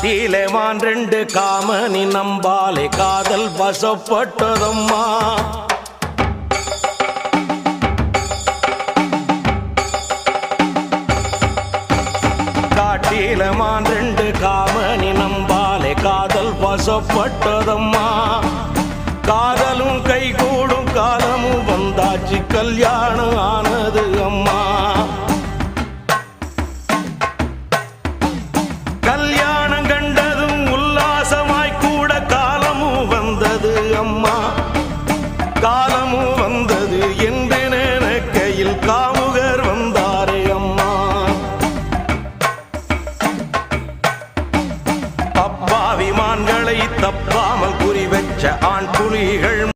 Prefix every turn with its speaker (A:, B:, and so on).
A: தீலமான் ரெண்டு காமனி நம்பாலே காதல் வசப்பட்டதம்மா. காட்டிலமான் ரெண்டு காமனி நம்பாலே காதல் வசப்பட்டதம்மா. காதலும் கைகூடும் காலமும் வந்தாச்சு கல்யாணம் ஆன அம்மா. காலமும் வந்தது என்று கையில் காமுகர் வந்தாரே அம்மா. அப்பா அப்பாவிமான்களை தப்பாமல் குறி வச்ச ஆண் புலிகள்